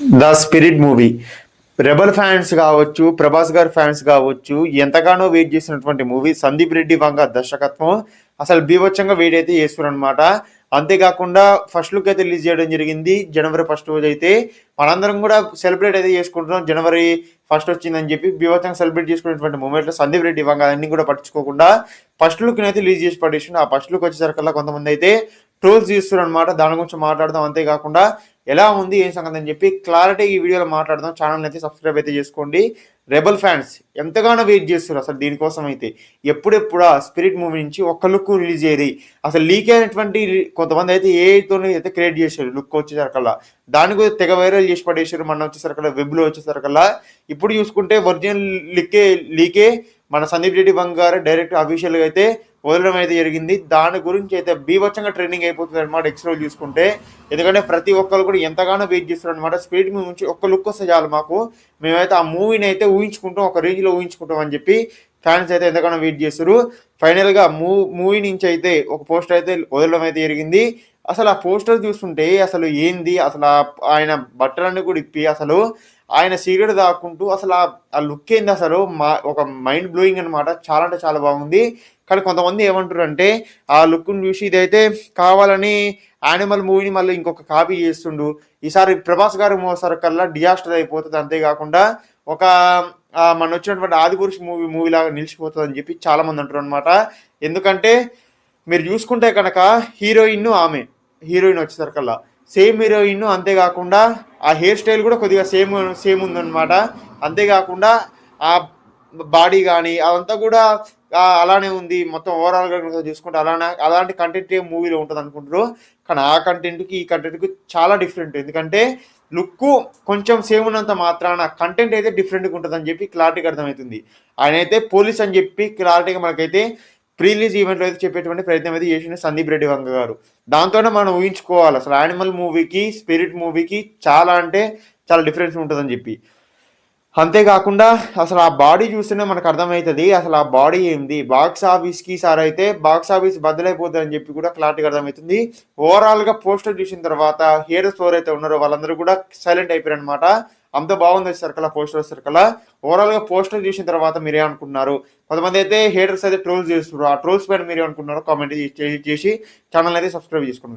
The spirit movie. Rebel fans కావచ్చు ప్రభాస్ గారి fans కావచ్చు ఎంతగానో వెయిట్ చేసినటువంటి మూవీ సందీప్ రెడ్డి వంగ దర్శకత్వం. అసలు బీభత్సంగా వెయిట్ అయితే చేస్తున్నారనమాట అంతేకాకుండా ఫస్ట్ లుక్ అయితే రిలీజ్ చేయడం జరిగింది. జనవరి ఫస్ట్ రోజు అయితే మనందరం కూడా సెలబ్రేట్ అయితే చేసుకుంటున్నాం. జనవరి ఫస్ట్ వచ్చిందని చెప్పి బీభత్సంగా సెలబ్రేట్ చేసుకునేటువంటి మూమెంట్లో సందీప్ రెడ్డి వంగ అన్ని కూడా పట్టించుకోకుండా ఫస్ట్ లుక్ అయితే రిలీజ్ చేసి పడేసిండు. ఆ ఫస్ట్ లుక్ వచ్చేసరికల్లా కొంతమంది అయితే ట్రోల్స్ చేస్తున్నారు అనమాట దాని గురించి మాట్లాడదాం. అంతేకాకుండా ఎలా ఉంది ఏం సంగతి అని చెప్పి క్లారిటీ ఈ వీడియోలో మాట్లాడదాం. ఛానల్ అయితే సబ్స్క్రైబ్ అయితే చేసుకోండి. రెబల్ ఫ్యాన్స్ ఎంతగానో వెయిట్ చేస్తారు అసలు దీనికోసం అయితే. ఎప్పుడెప్పుడా స్పిరిట్ మూవీ నుంచి ఒక్క లుక్ రిలీజ్ అయ్యేది అసలు లీక్ అయినటువంటి కొంతమంది అయితే ఏతో అయితే క్రియేట్ చేశారు లుక్ వచ్చేసరికల్లా. దాని కూడా తెగ వైరల్ చేసి పడేశారు మన వచ్చేసరికల్లా వెబ్లో వచ్చేసరికల్లా. ఇప్పుడు చూసుకుంటే ఒరిజినల్ లీకే లీకే మన సందీప్ రెడ్డి బంగారు డైరెక్ట్ అఫీషియల్గా అయితే వదలడం అయితే జరిగింది. దాని గురించి అయితే బీభత్సంగా ట్రైనింగ్ అయిపోతుంది అనమాట ఎక్స్ట్రా చూసుకుంటే. ఎందుకంటే ప్రతి ఒక్కరు కూడా ఎంతగానో వెయిట్ చేస్తారు అనమాట స్పీడ్ మీ నుంచి ఒక్క లుక్ వస్తే చాలు మాకు. మేమైతే ఆ మూవీని అయితే ఊహించుకుంటాం ఒక రేంజ్లో ఊహించుకుంటాం అని చెప్పి ఫ్యాన్స్ అయితే ఎంతగానో వెయిట్ చేస్తారు ఫైనల్గా మూ మూవీ నుంచి అయితే ఒక పోస్టర్ అయితే వదలడం అయితే జరిగింది. అసలు ఆ పోస్టర్ చూస్తుంటే అసలు ఏంది? అసలు ఆయన బట్టలన్నీ కూడా ఇప్పి అసలు ఆయన సీరియడ్ దాక్కుంటూ అసలు ఆ- ఆ లుక్ ఏంది అసలు? మా ఒక మైండ్ బ్లోయింగ్ అనమాట చాలా అంటే చాలా బాగుంది. కానీ కొంతమంది ఏమంటారు అంటే ఆ లుక్ను చూసి ఇదైతే కావాలని యానిమల్ మూవీని మళ్ళీ ఇంకొక కాపీ చేస్తుండు. ఈసారి ప్రభాస్ గారు మోసారి కల్లా డిజాస్టర్ అయిపోతుంది. అంతేకాకుండా ఒక మన వచ్చినటువంటి ఆదిపురుష్ మూవీ మూవీ లాగా నిలిచిపోతుంది అని చెప్పి చాలా మంది అంటారు అనమాట ఎందుకంటే మీరు చూసుకుంటే కనుక హీరోయిన్ ఆమె హీరోయిన్ వచ్చేసరికల్లా. సేమ్ హీరోయిన్ అంతేకాకుండా ఆ హెయిర్ స్టైల్ కూడా కొద్దిగా సేమ్ సేమ్ ఉందన్నమాట. అంతేకాకుండా ఆ బాడీ కానీ అదంతా కూడా అలానే ఉంది. మొత్తం ఓవరాల్గా కనుక చూసుకుంటే అలానే అలాంటి కంటెంట్ ఏ మూవీలో ఉంటుంది అనుకుంటారు కానీ ఆ కంటెంట్కి ఈ కంటెంట్కి చాలా డిఫరెంట్ ఎందుకంటే లుక్ కొంచెం సేమ్ ఉన్నంత మాత్రాన కంటెంట్ అయితే డిఫరెంట్గా ఉంటుంది అని చెప్పి క్లారిటీగా అర్థమవుతుంది. ఆయన అయితే పోలీస్ అని చెప్పి క్లారిటీగా మనకైతే ప్రీ రిలీజ్ ఈవెంట్లో అయితే చెప్పేటువంటి ప్రయత్నం అయితే చేసిన సందీప్ రెడ్డి వంగ గారు. దాంతోనే మనం ఊహించుకోవాలి. అసలు యానిమల్ మూవీకి స్పిరిట్ మూవీకి చాలా అంటే చాలా డిఫరెన్స్ ఉంటుందని చెప్పి. అంతేకాకుండా అసలు ఆ బాడీ చూస్తేనే మనకు అర్థమవుతుంది అసలు ఆ బాడీ ఏంది? బాక్స్ ఆఫీస్కి సార్ అయితే బాక్స్ ఆఫీస్ బద్దలైపోతుంది చెప్పి కూడా క్లారిటీగా అర్థమవుతుంది. ఓవరాల్గా పోస్టర్ చూసిన తర్వాత హీరోస్ ఎవరైతే ఉన్నారో వాళ్ళందరూ కూడా సైలెంట్ అయిపోయారు అనమాట అంత బాగుంది సర్కల్ పోస్టర్ సర్కల్. ఓవరాల్గా పోస్టర్ చూసిన తర్వాత మీరే అనుకున్నారు కొంతమంది అయితే హేటర్స్ అయితే ట్రోల్స్ చేస్తున్నారు. ఆ ట్రోల్స్ పైన మీరే అనుకున్నారో కామెంట్ చేసి ఛానల్ అయితే సబ్స్క్రైబ్ చేసుకున్నారు